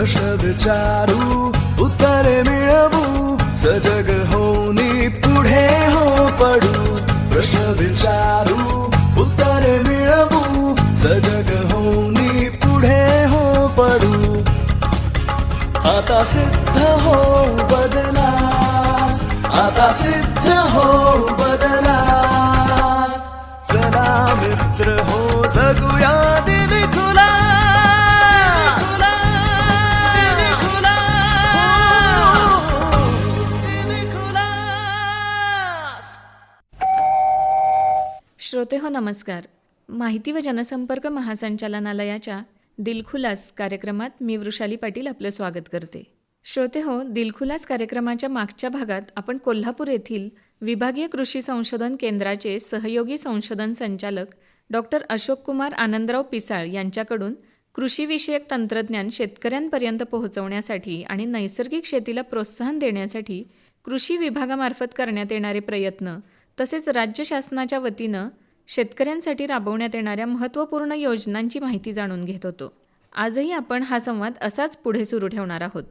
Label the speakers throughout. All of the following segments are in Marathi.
Speaker 1: प्रश्न विचारू उत्तरे मिळवू सजग होनी पुढे हो पडू. प्रश्न विचारू उत्तरे मिळवू सजग होनी पुढे हो पडू. आता सिद्ध हो बदलास आता सिद्ध हो बदलास. चला मित्र हो जगूया.
Speaker 2: श्रोते हो नमस्कार. माहिती व जनसंपर्क महासंचालनालयाच्या दिलखुलास कार्यक्रमात मी वृषाली पाटील आपलं स्वागत करते. श्रोते हो दिलखुलास कार्यक्रमाच्या मागच्या भागात आपण कोल्हापूर येथील विभागीय कृषी संशोधन केंद्राचे सहयोगी संशोधन संचालक डॉक्टर अशोक कुमार आनंदराव पिसाळ यांच्याकडून कृषीविषयक तंत्रज्ञान शेतकऱ्यांपर्यंत पोहोचवण्यासाठी आणि नैसर्गिक शेतीला प्रोत्साहन देण्यासाठी कृषी विभागामार्फत करण्यात येणारे प्रयत्न तसेच राज्य शासनाच्या वतीनं शेतकऱ्यांसाठी राबवण्यात येणाऱ्या महत्त्वपूर्ण योजनांची माहिती जाणून घेत होतो. आजही आपण हा संवाद असाच पुढे सुरू ठेवणार आहोत.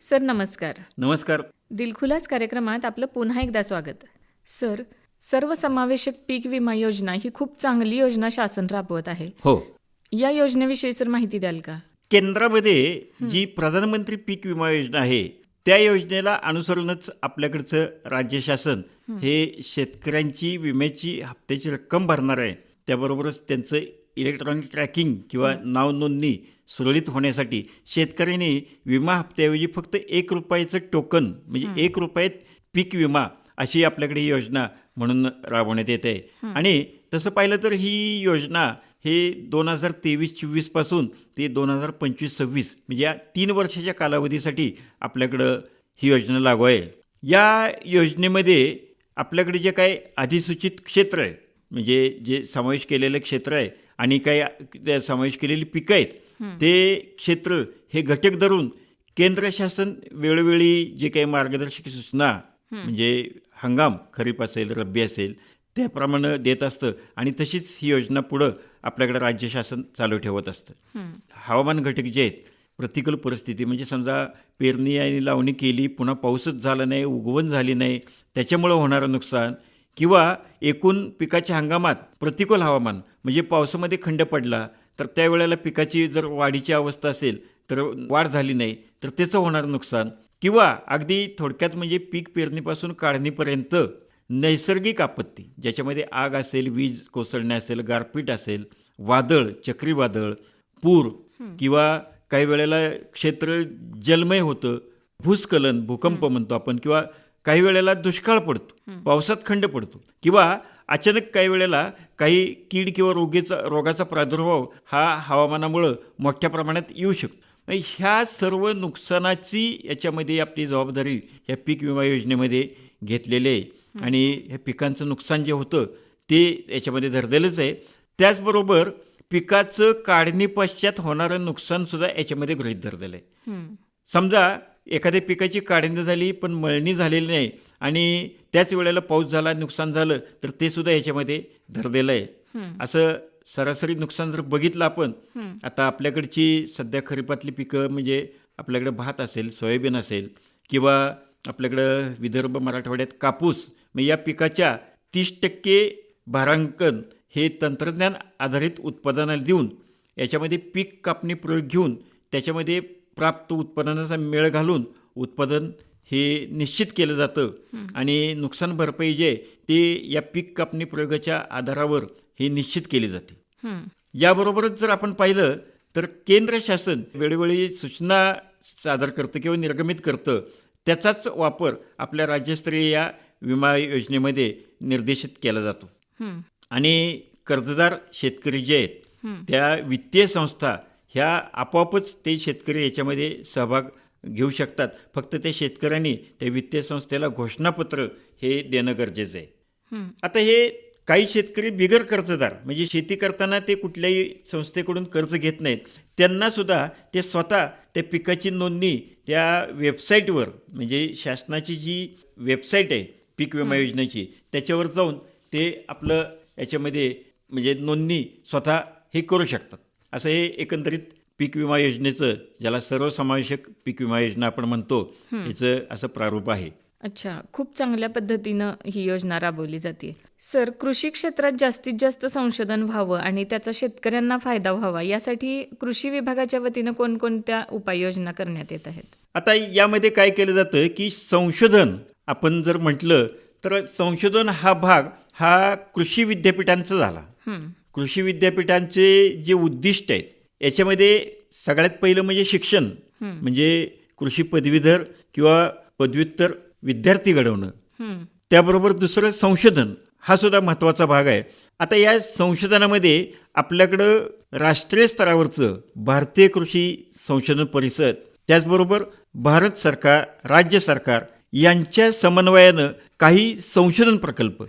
Speaker 2: सर नमस्कार.
Speaker 3: नमस्कार.
Speaker 2: दिलखुलास कार्यक्रमात आपलं पुन्हा एकदा स्वागत. सर सर्वसमावेशक पीक विमा योजना ही खूप चांगली योजना शासन राबवत आहे.
Speaker 3: हो.
Speaker 2: या योजनेविषयी सर माहिती द्याल का?
Speaker 3: केंद्रामध्ये जी प्रधानमंत्री पीक विमा योजना आहे त्या योजनेला अनुसरूनच आपल्याकडचं राज्य शासन हे शेतकऱ्यांची विम्याची हप्त्याची रक्कम भरणार आहे. त्याबरोबरच त्यांचं इलेक्ट्रॉनिक ट्रॅकिंग किंवा नाव नोंदणी सुरळीत होण्यासाठी शेतकऱ्यांनी विमा हप्त्याऐवजी फक्त एक रुपयाचं टोकन म्हणजे एक रुपयात पीक विमा अशी आपल्याकडे ही योजना म्हणून राबवण्यात येते आणि तसं पाहिलं तर ही योजना हे दोन हजार तेवीस चोवीसपासून ते दोन हजार पंचवीस सव्वीस म्हणजे या तीन वर्षाच्या कालावधीसाठी आपल्याकडं ही योजना लागू आहे. या योजनेमध्ये आपल्याकडे जे काही अधिसूचित क्षेत्र आहे म्हणजे जे समावेश केलेलं क्षेत्र आहे आणि काही समावेश केलेली पिकं आहेत ते क्षेत्र हे घटक धरून केंद्र शासन वेळोवेळी जे काही मार्गदर्शक सूचना म्हणजे हंगाम खरीप असेल रब्बी असेल त्याप्रमाणे देत असतं आणि तशीच ही योजना पुढं आपल्याकडे राज्य शासन चालू ठेवत असतं. हवामान घटक जे आहेत प्रतिकूल परिस्थिती. म्हणजे समजा पेरणी आणि लावणी केली पुन्हा पाऊसच झाला नाही उगवण झाली नाही त्याच्यामुळं होणारं नुकसान किंवा एकूण पिकाच्या हंगामात प्रतिकूल हवामान म्हणजे पावसामध्ये खंड पडला तर त्यावेळेला पिकाची जर वाढीची अवस्था असेल तर वाढ झाली नाही तर त्याचं होणारं नुकसान. किंवा अगदी थोडक्यात म्हणजे पीक पेरणीपासून काढणीपर्यंत नैसर्गिक आपत्ती ज्याच्यामध्ये आग असेल वीज कोसळणे असेल गारपीट असेल वादळ चक्रीवादळ पूर किंवा काही वेळेला क्षेत्र जलमय होतं. भूस्खलन भूकंप म्हणतो आपण किंवा काही वेळेला दुष्काळ पडतो पावसात खंड पडतो किंवा अचानक काही वेळेला काही कीड किंवा रोगीचा रोगाचा प्रादुर्भाव हा हवामानामुळं मोठ्या प्रमाणात येऊ शकतो. ह्या सर्व नुकसानाची याच्यामध्ये आपली जबाबदारी ह्या पीक विमा योजनेमध्ये घेतलेली आहे. आणि ह्या पिकांचं नुकसान जे होतं ते याच्यामध्ये धरलेलंच आहे. त्याचबरोबर पिकाचं काढणी पश्चात होणारं नुकसानसुद्धा याच्यामध्ये गृहीत धरलेलं आहे. समजा एखाद्या पिकाची काढणी झाली पण मळणी झालेली नाही आणि त्याच वेळेला पाऊस झाला नुकसान झालं तर ते सुद्धा याच्यामध्ये धरलेलं आहे. असं सरासरी नुकसान जर बघितलं आपण आता आपल्याकडची सध्या खरीपातली पिकं म्हणजे आपल्याकडे भात असेल सोयाबीन असेल किंवा आपल्याकडं विदर्भ मराठवाड्यात कापूस मग या पिकाच्या तीस टक्के भारांकन हे तंत्रज्ञान आधारित उत्पादनाला देऊन याच्यामध्ये पीक कापणी प्रयोग घेऊन त्याच्यामध्ये प्राप्त उत्पादनाचा मेळ घालून उत्पादन हे निश्चित केलं जातं. आणि नुकसान भरपाई जे ते या पीक कापणी प्रयोगाच्या आधारावर हे निश्चित केली जाते. याबरोबरच जर आपण पाहिलं तर केंद्र शासन वेळोवेळी सूचना सादर करतं किंवा निर्गमित करतं त्याचाच वापर आपल्या राज्यस्तरीय या विमा योजनेमध्ये निर्देशित केला जातो. आणि कर्जदार शेतकरी जे आहेत त्या वित्तीय संस्था ह्या आपोआपच ते शेतकरी याच्यामध्ये सहभाग घेऊ शकतात. फक्त त्या शेतकऱ्यांनी त्या वित्तीय संस्थेला घोषणापत्र हे देणं गरजेचं आहे. आता हे काही शेतकरी बिगर कर्जदार म्हणजे शेती करताना ते कुठल्याही संस्थेकडून कर्ज घेत नाहीत. त्यांना सुद्धा ते स्वतः त्या पिकाची नोंदणी त्या वेबसाईटवर म्हणजे शासनाची जी वेबसाईट आहे पीक विमा योजनेची त्याच्यावर जाऊन ते आपलं याच्यामध्ये म्हणजे नोंदणी स्वतः हे करू शकतात. असं हे एकंदरीत पीक विमा योजनेचं ज्याला सर्वसमावेशक पीक विमा योजना आपण म्हणतो याचं असं प्रारूप आहे.
Speaker 2: अच्छा खूप चांगल्या पद्धतीनं ही योजना राबवली जाते. सर कृषी क्षेत्रात जास्तीत जास्त संशोधन व्हावं आणि त्याचा शेतकऱ्यांना फायदा व्हावा यासाठी कृषी विभागाच्या वतीनं कोणकोणत्या उपाययोजना करण्यात येत आहेत?
Speaker 3: आता यामध्ये काय केलं जातं की संशोधन आपण जर म्हटलं तर संशोधन हा भाग हा कृषी विद्यापीठांचा झाला. कृषी विद्यापीठांचे जे उद्दिष्ट आहेत याच्यामध्ये सगळ्यात पहिलं म्हणजे शिक्षण. म्हणजे कृषी पदवीधर किंवा पदव्युत्तर विद्यार्थी घडवणं. त्याबरोबर दुसरं संशोधन हा सुद्धा महत्त्वाचा भाग आहे. आता या संशोधनामध्ये आपल्याकडं राष्ट्रीय स्तरावरचं भारतीय कृषी संशोधन परिषद त्याचबरोबर भारत सरकार राज्य सरकार यांच्या समन्वयानं काही संशोधन प्रकल्प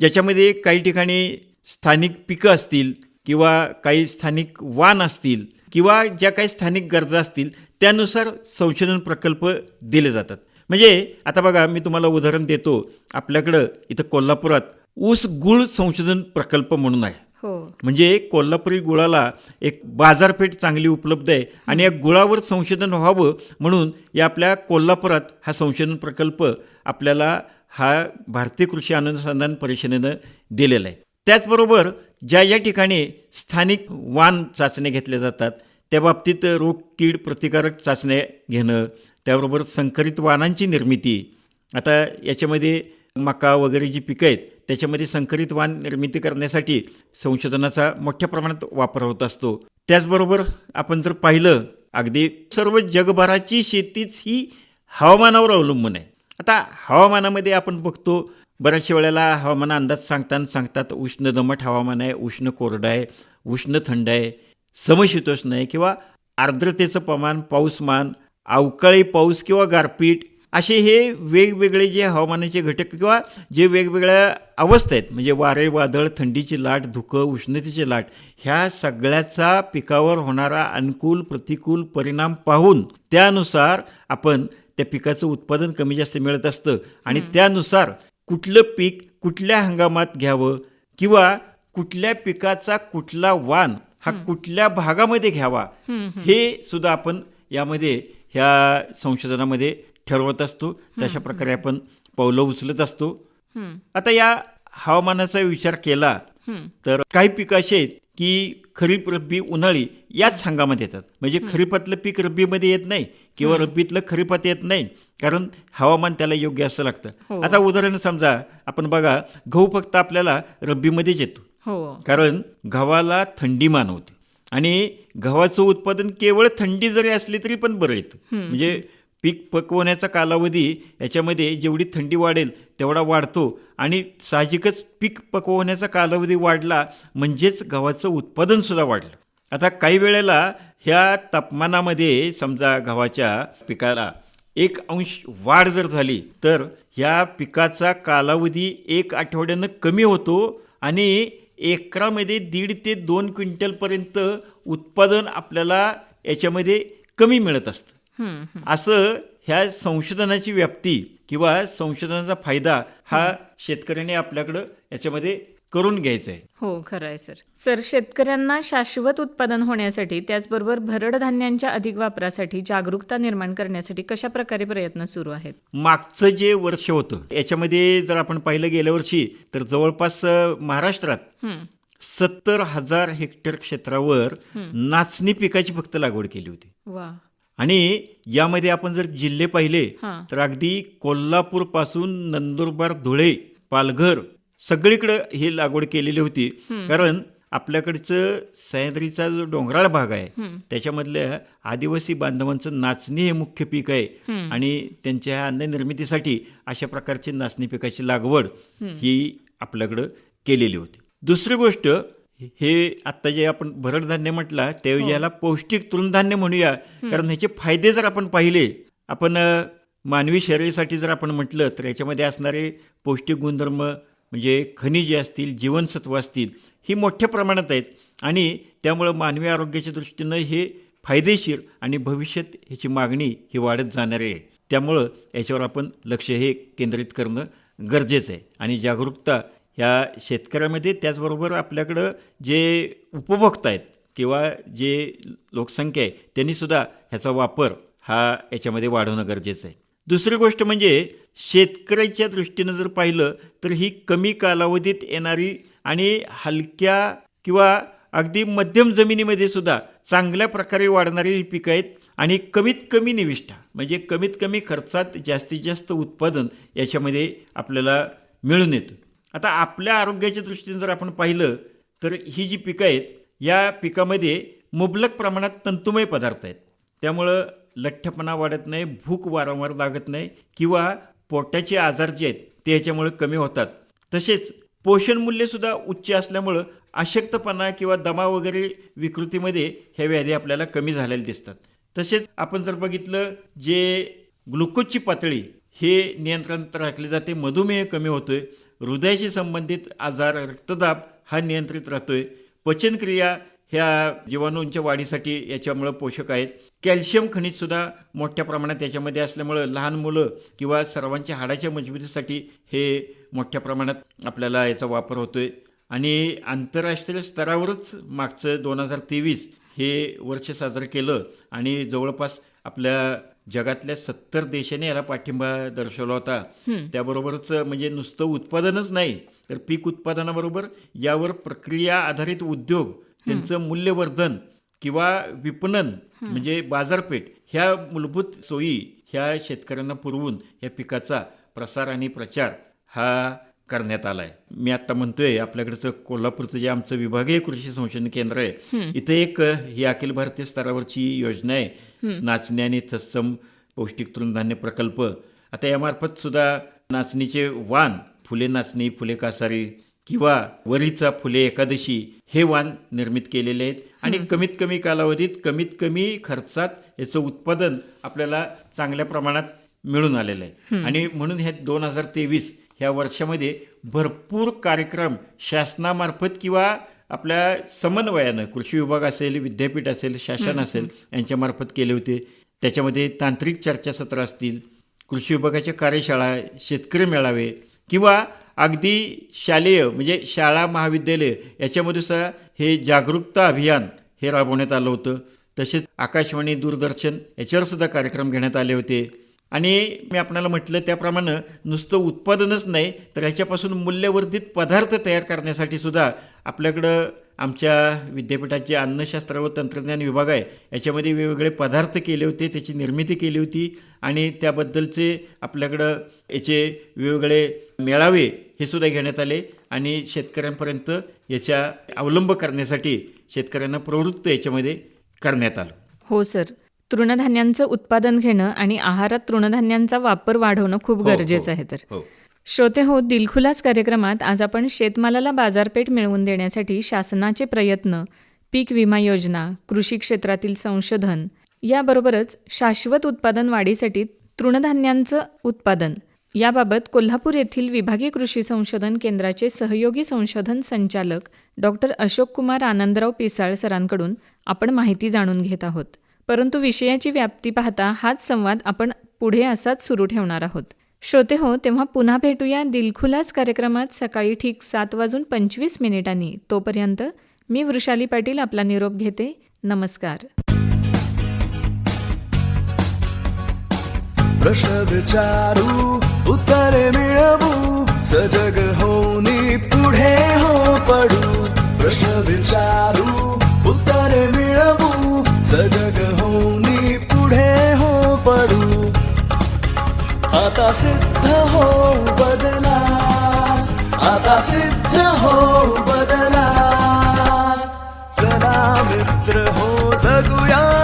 Speaker 3: ज्याच्यामध्ये काही ठिकाणी स्थानिक पिकं असतील किंवा काही स्थानिक वाण असतील किंवा ज्या काही स्थानिक गरजा असतील त्यानुसार संशोधन प्रकल्प दिले जातात. म्हणजे आता बघा मी तुम्हाला उदाहरण देतो. आपल्याकडं इथं कोल्हापुरात ऊस गुळ संशोधन प्रकल्प म्हणून आहे.
Speaker 2: हो.
Speaker 3: म्हणजे कोल्हापुरी गुळाला एक बाजारपेठ चांगली उपलब्ध आहे आणि या गुळावर संशोधन व्हावं म्हणून या आपल्या कोल्हापुरात हा संशोधन प्रकल्प आपल्याला हा भारतीय कृषी अनुसंधान परिषदेनं दिलेला आहे. त्याचबरोबर ज्या ज्या ठिकाणी स्थानिक वाण चाचण्या घेतल्या जातात त्या बाबतीत रोग कीड प्रतिकारक चाचण्या घेणं त्याबरोबर संकरित वाणांची निर्मिती. आता याच्यामध्ये मका वगैरे जी पिकं आहेत त्याच्यामध्ये संकरित वाण निर्मिती करण्यासाठी संशोधनाचा मोठ्या प्रमाणात वापर होत असतो. त्याचबरोबर आपण जर पाहिलं अगदी सर्व जगभराची शेतीच ही हवामानावर अवलंबून आहे. आता हवामानामध्ये आपण बघतो बऱ्याचशा वेळेला हवामान अंदाज सांगताना सांगतात उष्ण दमट हवामान आहे उष्ण कोरडं आहे उष्ण थंड आहे समशीतोष्ण आहे किंवा आर्द्रतेचं प्रमाण पाऊसमान अवकाळी पाऊस किंवा गारपीट असे हे वेगवेगळे जे हवामानाचे घटक किंवा जे वेगवेगळ्या अवस्था आहेत म्हणजे वारे वादळ थंडीची लाट धुकं उष्णतेची लाट ह्या सगळ्याचा पिकावर होणारा अनुकूल प्रतिकूल परिणाम पाहून त्यानुसार आपण त्या पिकाचं उत्पादन कमी जास्त मिळत असतं. आणि त्यानुसार कुठलं पीक कुठल्या हंगामात घ्यावं किंवा कुठल्या पिकाचा कुठला वाण हा कुठल्या भागामध्ये घ्यावा हे सुद्धा आपण यामध्ये ह्या संशोधनामध्ये ठरवत असतो. तशा प्रकारे आपण पावलं उचलत असतो. आता या हवामानाचा विचार केला. तर काही पिकं अशी आहेत की खरीप रब्बी उन्हाळी याच हंगामात येतात. म्हणजे खरीपातलं पीक रब्बीमध्ये येत नाही किंवा रब्बीतलं खरीपात येत नाही कारण हवामान त्याला योग्य असं लागतं.
Speaker 2: हो.
Speaker 3: आता उदाहरण समजा आपण बघा गहू फक्त आपल्याला रब्बीमध्येच येतो.
Speaker 2: हो.
Speaker 3: कारण गव्हाला थंडी मानवते आणि गव्हाचं उत्पादन केवळ थंडी जरी असली तरी पण बरं येतं. म्हणजे पीक पकवण्याचा कालावधी याच्यामध्ये जेवढी थंडी वाढेल तेवढा वाढतो. आणि साहजिकच पीक पकवण्याचा कालावधी वाढला म्हणजेच गव्हाचं उत्पादनसुद्धा वाढलं. आता काही वेळेला ह्या तापमानामध्ये समजा गव्हाच्या पिकाला एक अंश वाढ जर झाली तर ह्या पिकाचा कालावधी एक आठवड्यानं कमी होतो आणि एकरामध्ये दीड ते दोन क्विंटलपर्यंत उत्पादन आपल्याला याच्यामध्ये कमी मिळत असतं. असं ह्या संशोधनाची व्याप्ती किंवा संशोधनाचा फायदा हा शेतकऱ्याने आपल्याकडं याच्यामध्ये करून घ्यायचा आहे.
Speaker 2: हो खरं आहे सर. सर शेतकऱ्यांना शाश्वत उत्पादन होण्यासाठी त्याचबरोबर भरड धान्यांच्या अधिक वापरासाठी जागरूकता निर्माण करण्यासाठी कशा प्रकारे प्रयत्न सुरू आहेत?
Speaker 3: मागचं जे वर्ष होतं याच्यामध्ये जर आपण पाहिलं गेल्या वर्षी तर जवळपास महाराष्ट्रात
Speaker 2: हं,
Speaker 3: सत्तर हजार हेक्टर क्षेत्रावर नाचणी पिकाची फक्त लागवड केली होती.
Speaker 2: वा.
Speaker 3: आणि यामध्ये आपण जर जिल्हे पाहिले. तर अगदी कोल्हापूरपासून नंदुरबार धुळे पालघर सगळीकडे ही लागवड केलेली होती. कारण आपल्याकडचं सह्याद्रीचा जो डोंगराळ भाग आहे त्याच्यामधल्या आदिवासी बांधवांचं नाचणी हे मुख्य पीक आहे. आणि त्यांच्या अन्न निर्मितीसाठी अशा प्रकारची नाचणी पिकाची लागवड ही आपल्याकडं केलेली होती. दुसरी गोष्ट हे आत्ता जे आपण भरड धान्य म्हटला त्याऐवजी याला पौष्टिक तृणधान्य म्हणूया. कारण ह्याचे फायदे जर आपण पाहिले आपण मानवी शरीरासाठी जर आपण म्हटलं तर याच्यामध्ये असणारे पौष्टिक गुणधर्म म्हणजे खनिजे असतील जीवनसत्व असतील ही मोठ्या प्रमाणात आहेत. आणि त्यामुळं मानवी आरोग्याच्या दृष्टीनं हे फायदेशीर आणि भविष्यात ह्याची मागणी ही वाढत जाणार आहे. त्यामुळं याच्यावर आपण लक्ष हे केंद्रित करणं गरजेचं आहे. आणि जागरूकता ह्या शेतकऱ्यामध्ये त्याचबरोबर आपल्याकडं जे उपभोक्ता आहेत किंवा जे लोकसंख्या आहे त्यांनीसुद्धा ह्याचा वापर हा याच्यामध्ये वाढवणं गरजेचं आहे. दुसरी गोष्ट म्हणजे शेतकऱ्याच्या दृष्टीनं जर पाहिलं तर ही कमी कालावधीत येणारी आणि हलक्या किंवा अगदी मध्यम जमिनीमध्ये सुद्धा चांगल्या प्रकारे वाढणारी ही पिकं आहेत आणि कमीत कमी निविष्ठा म्हणजे कमीत कमी खर्चात जास्तीत जास्त उत्पादन याच्यामध्ये आपल्याला मिळून येतं. आता आपल्या आरोग्याच्या दृष्टीने जर आपण पाहिलं तर ही जी पिकं आहेत या पिकामध्ये मुबलक प्रमाणात तंतुमय पदार्थ आहेत. त्यामुळं लठ्ठपणा वाढत नाही भूक वारंवार लागत नाही किंवा पोटाचे आजार जे आहेत ते याच्यामुळे कमी होतात. तसेच पोषण मूल्यसुद्धा उच्च असल्यामुळं अशक्तपणा किंवा दमा वगैरे विकृतीमध्ये ह्या व्याधी आपल्याला कमी झालेल्या दिसतात. तसेच आपण जर बघितलं जे ग्लुकोजची पातळी हे नियंत्रणात राखली जाते मधुमेह कमी होतोय हृदयाशी संबंधित आजार रक्तदाब हा नियंत्रित राहतोय. पचनक्रिया ह्या जीवाणूंच्या वाढीसाठी याच्यामुळं पोषक आहेत. कॅल्शियम खनिजसुद्धा मोठ्या प्रमाणात याच्यामध्ये असल्यामुळं लहान मुलं किंवा सर्वांच्या हाडाच्या मजबूतीसाठी हे मोठ्या प्रमाणात आपल्याला याचा वापर होतोय. आणि आंतरराष्ट्रीय स्तरावरच मागचं दोन हजार तेवीस हे वर्ष साजरं केलं आणि जवळपास आपल्या जगातल्या सत्तर देशांनी याला पाठिंबा दर्शवला होता. त्याबरोबरच म्हणजे नुसतं उत्पादनच नाही तर पीक उत्पादनाबरोबर यावर प्रक्रिया आधारित उद्योग त्यांचं मूल्यवर्धन किंवा विपणन म्हणजे बाजारपेठ ह्या मूलभूत सोयी ह्या शेतकऱ्यांना पुरवून या पिकाचा प्रसार आणि प्रचार हा करण्यात आलाय. मी आता म्हणतोय आपल्याकडचं कोल्हापूरचं जे आमचं विभागीय कृषी संशोधन केंद्र आहे इथे एक ही अखिल भारतीय स्तरावरची योजना आहे. नाचणी आणि तत्सम पौष्टिक तृणधान्य प्रकल्प. आता यामार्फत सुद्धा नाचणीचे वाण फुले नाचणी फुले कासारी किंवा वरीचा फुले एकादशी हे वाण निर्मित केलेले आहेत. आणि कमीत कमी कालावधीत कमीत कमी खर्चात याचं उत्पादन आपल्याला चांगल्या प्रमाणात मिळून आलेलं आहे. आणि म्हणून ह्या दोन हजार तेवीस ह्या वर्षामध्ये भरपूर कार्यक्रम शासनामार्फत किंवा आपल्या समन्वयानं कृषी विभाग असेल विद्यापीठ असेल शासन असेल यांच्यामार्फत केले होते. त्याच्यामध्ये तांत्रिक चर्चासत्र असतील कृषी विभागाच्या कार्यशाळा शेतकरी मेळावे किंवा अगदी शालेय म्हणजे शाळा महाविद्यालय याच्यामध्ये सुद्धा हे जागरूकता अभियान हे राबवण्यात आलं होतं. तसेच आकाशवाणी दूरदर्शन याच्यावर सुद्धा कार्यक्रम घेण्यात आले होते. आणि मी आपणाला म्हटलं त्याप्रमाणे नुसतं उत्पादनच नाही तर ह्याच्यापासून मूल्यवर्धित पदार्थ तयार करण्यासाठी सुद्धा आपल्याकडं आमच्या विद्यापीठाचे अन्नशास्त्र व तंत्रज्ञान विभाग आहे याच्यामध्ये वेगवेगळे पदार्थ केले होते त्याची निर्मिती केली होती आणि त्याबद्दलचे आपल्याकडं याचे वेगवेगळे मेळावे हे सुद्धा घेण्यात आले आणि शेतकऱ्यांपर्यंत याच्या अवलंब करण्यासाठी शेतकऱ्यांना प्रवृत्त याच्यामध्ये करण्यात आलं.
Speaker 2: हो सर. तृणधान्यांचं उत्पादन घेणं आणि आहारात तृणधान्यांचा वापर वाढवणं खूप
Speaker 3: हो,
Speaker 2: गरजेचं
Speaker 3: हो,
Speaker 2: आहे तर.
Speaker 3: हो.
Speaker 2: श्रोते हो दिलखुलास कार्यक्रमात आज आपण शेतमालाला बाजारपेठ मिळवून देण्यासाठी शासनाचे प्रयत्न पीक विमा योजना कृषी क्षेत्रातील संशोधन याबरोबरच शाश्वत उत्पादन वाढीसाठी तृणधान्यांचं उत्पादन याबाबत कोल्हापूर येथील विभागीय कृषी संशोधन केंद्राचे सहयोगी संशोधन संचालक डॉक्टर अशोक कुमार आनंदराव पिसाळ सरांकडून आपण माहिती जाणून घेत आहोत. परंतु विषयाची व्याप्ती पाहता हाच संवाद आपण पुढे असाच सुरू ठेवणार आहोत. श्रोते हो तेव्हा पुन्हा भेटूया दिलखुलास कार्यक्रमात सकाळी ठीक सात वाजून पंचवीस मिनिटांनी. तोपर्यंत मी वृषाली पाटील आपला निरोप घेते. नमस्कार.
Speaker 1: प्रश्न विचारू उत्तरे मिळवू सजग होनी पुढे हो पडू. प्रश्न विचारू उत्तरे मिळवू सजग होनी आता सिद्ध हो बदलास. आता सिद्ध हो बदलास. चला मित्र हो जगूया.